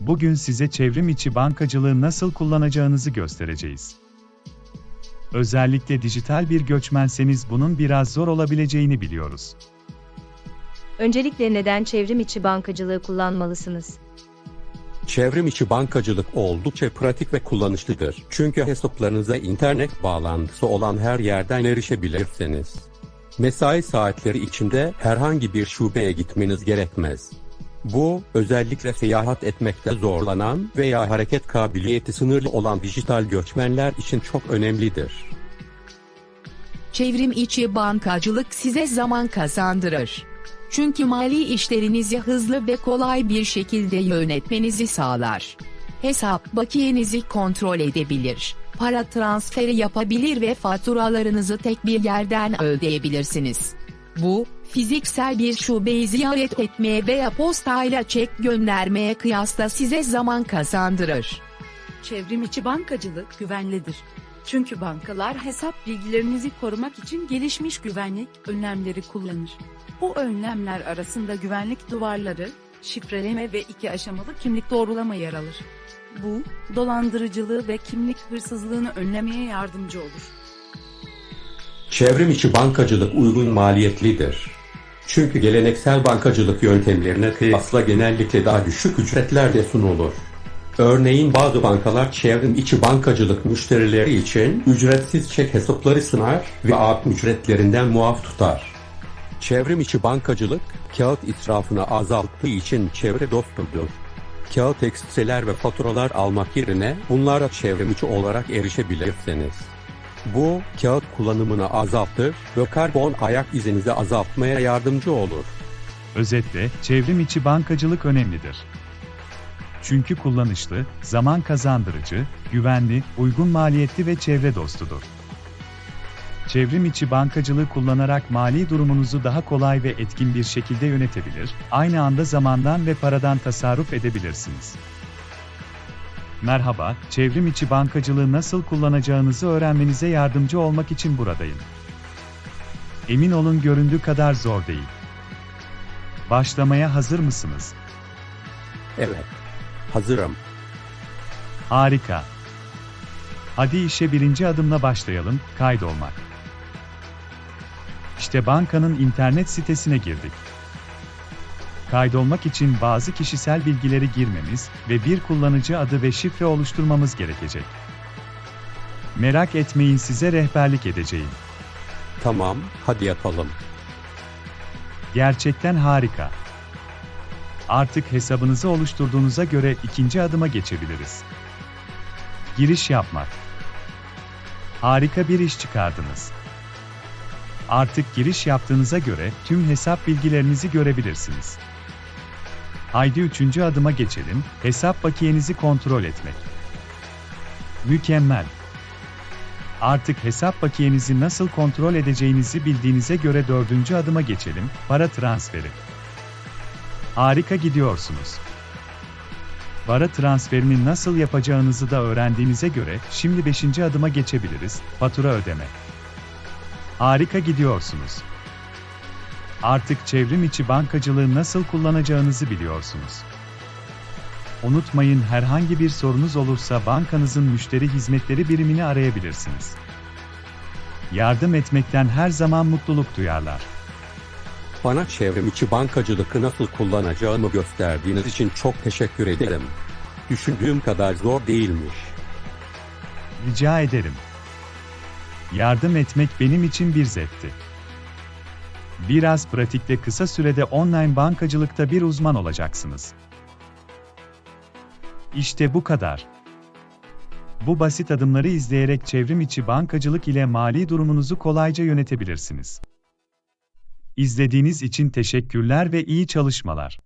Bugün size çevrim içi bankacılığı nasıl kullanacağınızı göstereceğiz. Özellikle dijital bir göçmenseniz bunun biraz zor olabileceğini biliyoruz. Öncelikle neden çevrim içi bankacılığı kullanmalısınız? Çevrim içi bankacılık oldukça pratik ve kullanışlıdır. Çünkü hesaplarınıza internet bağlantısı olan her yerden erişebilirsiniz. Mesai saatleri içinde herhangi bir şubeye gitmeniz gerekmez. Bu, özellikle seyahat etmekte zorlanan veya hareket kabiliyeti sınırlı olan dijital göçmenler için çok önemlidir. Çevrim içi bankacılık size zaman kazandırır. Çünkü mali işlerinizi hızlı ve kolay bir şekilde yönetmenizi sağlar. Hesap bakiyenizi kontrol edebilir, para transferi yapabilir ve faturalarınızı tek bir yerden ödeyebilirsiniz. Bu, fiziksel bir şubeyi ziyaret etmeye veya postayla çek göndermeye kıyasla size zaman kazandırır. Çevrim içi bankacılık güvenlidir. Çünkü bankalar hesap bilgilerinizi korumak için gelişmiş güvenlik önlemleri kullanır. Bu önlemler arasında güvenlik duvarları, şifreleme ve iki aşamalı kimlik doğrulama yer alır. Bu, dolandırıcılığı ve kimlik hırsızlığını önlemeye yardımcı olur. Çevrim içi bankacılık uygun maliyetlidir. Çünkü geleneksel bankacılık yöntemlerine kıyasla genellikle daha düşük ücretlerle sunulur. Örneğin bazı bankalar çevrim içi bankacılık müşterileri için ücretsiz çek hesapları sunar ve ağıt ücretlerinden muaf tutar. Çevrim içi bankacılık, kağıt israfını azalttığı için çevre dostudur. Kağıt ekstreler ve faturalar almak yerine bunlara çevrim içi olarak erişebilirsiniz. Bu, kağıt kullanımını azaltır ve karbon ayak izinizi azaltmaya yardımcı olur. Özetle, çevrim içi bankacılık önemlidir. Çünkü kullanışlı, zaman kazandırıcı, güvenli, uygun maliyetli ve çevre dostudur. Çevrim içi bankacılığı kullanarak mali durumunuzu daha kolay ve etkin bir şekilde yönetebilir, aynı anda zamandan ve paradan tasarruf edebilirsiniz. Merhaba, çevrim içi bankacılığı nasıl kullanacağınızı öğrenmenize yardımcı olmak için buradayım. Emin olun göründüğü kadar zor değil. Başlamaya hazır mısınız? Evet, hazırım. Harika. Hadi işe birinci adımla başlayalım, kaydolmak. İşte bankanın internet sitesine girdik. Kaydolmak için bazı kişisel bilgileri girmemiz ve bir kullanıcı adı ve şifre oluşturmamız gerekecek. Merak etmeyin size rehberlik edeceğim. Tamam, hadi yapalım. Gerçekten harika. Artık hesabınızı oluşturduğunuza göre ikinci adıma geçebiliriz. Giriş yapmak. Harika bir iş çıkardınız. Artık giriş yaptığınıza göre tüm hesap bilgilerinizi görebilirsiniz. Haydi üçüncü adıma geçelim, hesap bakiyenizi kontrol etmek. Mükemmel. Artık hesap bakiyenizi nasıl kontrol edeceğinizi bildiğinize göre dördüncü adıma geçelim, para transferi. Harika gidiyorsunuz. Para transferini nasıl yapacağınızı da öğrendiğinize göre şimdi beşinci adıma geçebiliriz, fatura ödeme. Harika gidiyorsunuz. Artık çevrim içi bankacılığı nasıl kullanacağınızı biliyorsunuz. Unutmayın herhangi bir sorunuz olursa bankanızın müşteri hizmetleri birimini arayabilirsiniz. Yardım etmekten her zaman mutluluk duyarlar. Bana çevrim içi bankacılıkı nasıl kullanacağımı gösterdiğiniz için çok teşekkür ederim. Düşündüğüm kadar zor değilmiş. Rica ederim. Yardım etmek benim için bir zevkti. Biraz pratikle kısa sürede online bankacılıkta bir uzman olacaksınız. İşte bu kadar. Bu basit adımları izleyerek çevrim içi bankacılık ile mali durumunuzu kolayca yönetebilirsiniz. İzlediğiniz için teşekkürler ve iyi çalışmalar.